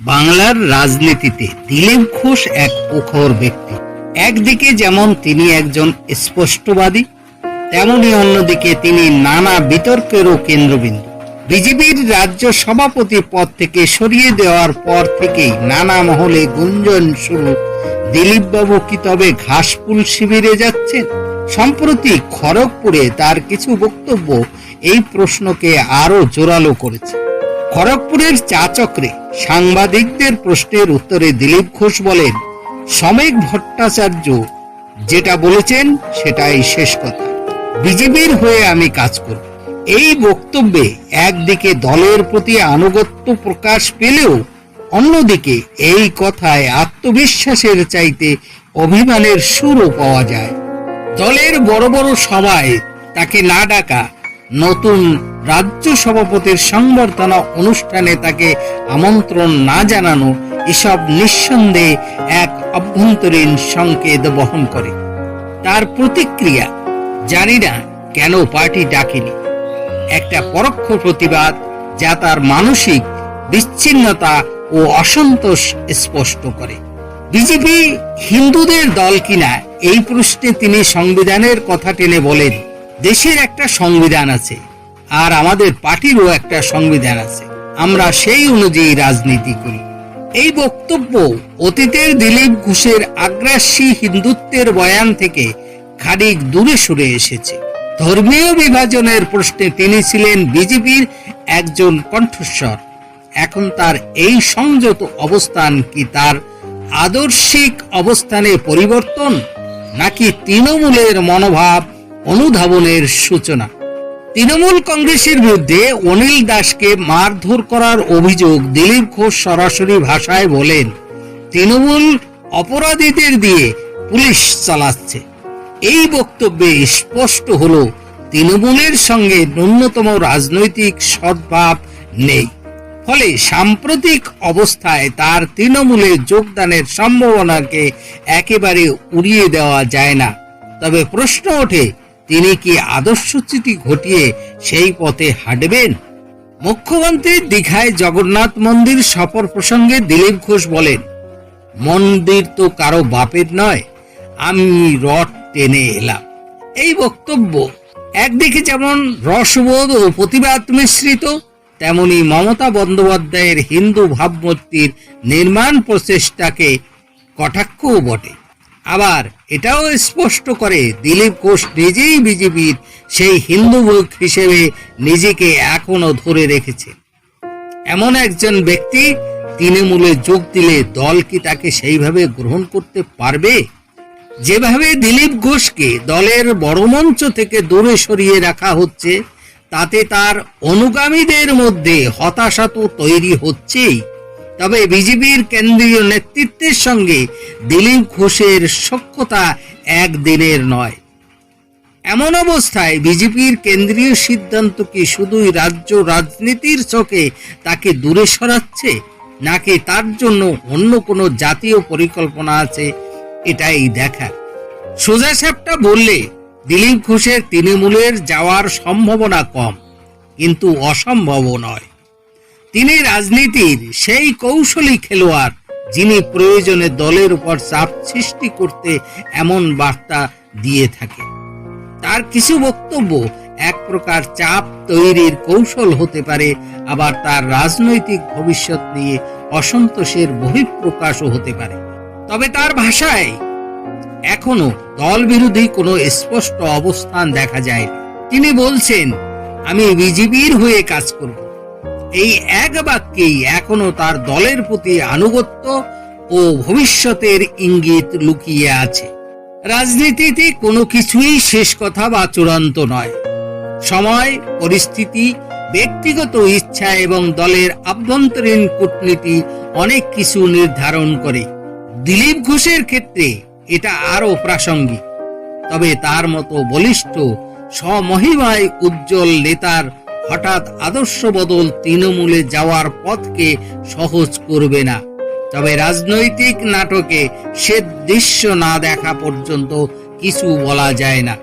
বাংলার রাজনীতিতে দিলীপ ঘোষ এক প্রখর ব্যক্তি। একদিকে যেমন তিনি একজন স্পষ্টবাদী, তেমনি অন্যদিকে তিনি নানা বিতর্কেরও কেন্দ্রবিন্দু। বিজেপির রাজ্য সভাপতি পদ থেকে সরিয়ে দেওয়ার পর থেকেই নানা মহলে গুঞ্জন শুরু। দিলীপবাবু কি তবে ঘাসপুল শিবিরে যাচ্ছেন? সম্প্রতি খড়গপুরে তার কিছু বক্তব্য এই প্রশ্নকে আরও জোরালো করেছে। খড়গপুরের চা চক্রে সাংবাদিকদের প্রশ্নের উত্তরে দিলীপ ঘোষ বলেন, সমেক ভট্টাচার্য যেটা বলেছেন সেটাই শেষ কথা। বিজেপির হয়ে আমি কাজ করব। এই বক্তব্যে একদিকে দলের প্রতি আনুগত্য প্রকাশ পেলেও অন্যদিকে এই কথায় আত্মবিশ্বাসের চাইতে অভিমানের সুরও পাওয়া যায়। দলের বড় বড় সভায় তাকে না ডাকা নতুন রাজ্য সভাপতির সংবর্ধনা অনুষ্ঠানে তাকে আমন্ত্রণ না জানানো এসব নিঃসন্দেহে এক অভ্যন্তরীণ সংকেত বহন করে। তার প্রতিক্রিয়া, জানি না কেন পার্টি ডাকেনি। একটা পরোক্ষ প্রতিবাদ যা তার মানসিক বিচ্ছিন্নতা ও অসন্তোষ স্পষ্ট করে। বিজেপি হিন্দুদের দল কিনা এই প্রশ্নে তিনি সংবিধানের কথা টেনে বলেন। দেশের একটা সংবিধান আছে, আর আমাদের পার্টিরও একটা সংবিধান আছে। আমরা সেই অনুযায়ী রাজনীতি করি। এই বক্তব্য অতীতের দিলীপ ঘোষের আগ্রাসী হিন্দুত্বের বয়ান থেকে খানিক দূরে সরে এসেছে। ধর্মীয় বিভাজনের প্রশ্নে তিনি ছিলেন বিজেপির একজন কণ্ঠস্বর। এখন তার এই সংযত অবস্থান কি তার আদর্শিক অবস্থানে পরিবর্তন, নাকি তৃণমূলের মনোভাব অনুধাবনের সূচনা। তৃণমূল কংগ্রেসের বিরুদ্ধে অনিল দাসকে মারধর করার অভিযোগ দিলীপ ঘোষ সরাসরি ভাষায় বলেন, তৃণমূল অপরাধীদের দিয়ে পুলিশ চালাচ্ছে। এই বক্তব্যে স্পষ্ট হলো, তৃণমূলের সঙ্গে ন্যূনতম রাজনৈতিক সদ্ভাব নেই। ফলে সাম্প্রতিক অবস্থায় তার তৃণমূলে যোগদানের সম্ভাবনাকে একেবারে উড়িয়ে দেওয়া যায় না। তবে প্রশ্ন ওঠে তিনি কি আদর্শ আদর্শচ্যুতি ঘটিয়ে সেই পথে হাঁটবেন? মুখ্যমন্ত্রী দীঘায় জগন্নাথ মন্দির সফর প্রসঙ্গে দিলীপ ঘোষ বলেন, মন্দির তো কারও বাপের নয়, আমি রথ টেনে এলাম। এই বক্তব্য একদিকে যেমন রসবোধ ও প্রতিবাদ মিশ্রিত, তেমনি মমতা বন্দ্যোপাধ্যায়ের হিন্দু ভাবমূর্তির নির্মাণ প্রচেষ্টাকে কটাক্ষও বটে। আবার এটাও স্পষ্ট করে দিলীপ ঘোষ নিজেই বিজেপির সেই হিন্দু মুখ হিসেবে নিজেকে এখনও ধরে রেখেছে। এমন একজন ব্যক্তি তৃণমূলে যোগ দিলে দল কি তাকে সেইভাবে গ্রহণ করতে পারবে? যেভাবে দিলীপ ঘোষকে দলের বড় মঞ্চ থেকে দূরে সরিয়ে রাখা হচ্ছে, তাতে তার অনুগামীদের মধ্যে হতাশা তো তৈরি হচ্ছেই। তবে বিজেপির কেন্দ্রীয় নেতৃত্বের সঙ্গে দিলীপ ঘোষের সখ্যতা একদিনের নয়। এমন অবস্থায় বিজেপির কেন্দ্রীয় সিদ্ধান্ত কি শুধুই রাজ্য রাজনীতির চোখে তাকে দূরে সরাচ্ছে, নাকি তার জন্য অন্য কোনো জাতীয় পরিকল্পনা আছে, এটাই দেখার। সোজা সাপটা বললে দিলীপ ঘোষের তৃণমূলের যাওয়ার সম্ভাবনা কম, কিন্তু অসম্ভব নয়। তিনি রাজনীতির সেই কৌশলী খেলোয়াড় যিনি প্রয়োজনে দলের উপর চাপ সৃষ্টি করতে এমন বার্তা দিয়ে থাকে। তার কিছু বক্তব্য এক প্রকার চাপ তৈরির কৌশল হতে পারে, আবার তার রাজনৈতিক ভবিষ্যৎ নিয়ে অসন্তোষের বহিঃপ্রকাশও হতে পারে। তবে তার ভাষায় এখনও দল বিরোধী কোনো স্পষ্ট অবস্থান দেখা যায় তিনি বলছেন, আমি বিজেপির হয়ে কাজ করব। এই এক বাক্যেই এখনও তার দলের প্রতি আনুগত্য ও ভবিষ্যতের ইঙ্গিত লুকিয়ে আছে। রাজনীতিতে কোনো কিছুই শেষ কথা বা চূড়ান্ত নয়। সময়, পরিস্থিতি, ব্যক্তিগত ইচ্ছা এবং দলের আভ্যন্তরীণ কূটনীতি অনেক কিছু নির্ধারণ করে। দিলীপ ঘোষের ক্ষেত্রে এটা আরও প্রাসঙ্গিক। তবে তার মতো বলিষ্ঠ, স্বমহিমায় উজ্জ্বল নেতার হঠাৎ আদর্শ বদল তৃণমূলে যাওয়ার পথকে সহজ করবে না। তবে রাজনৈতিক নাটকে সে দৃশ্য না দেখা পর্যন্ত কিছু বলা যায় না।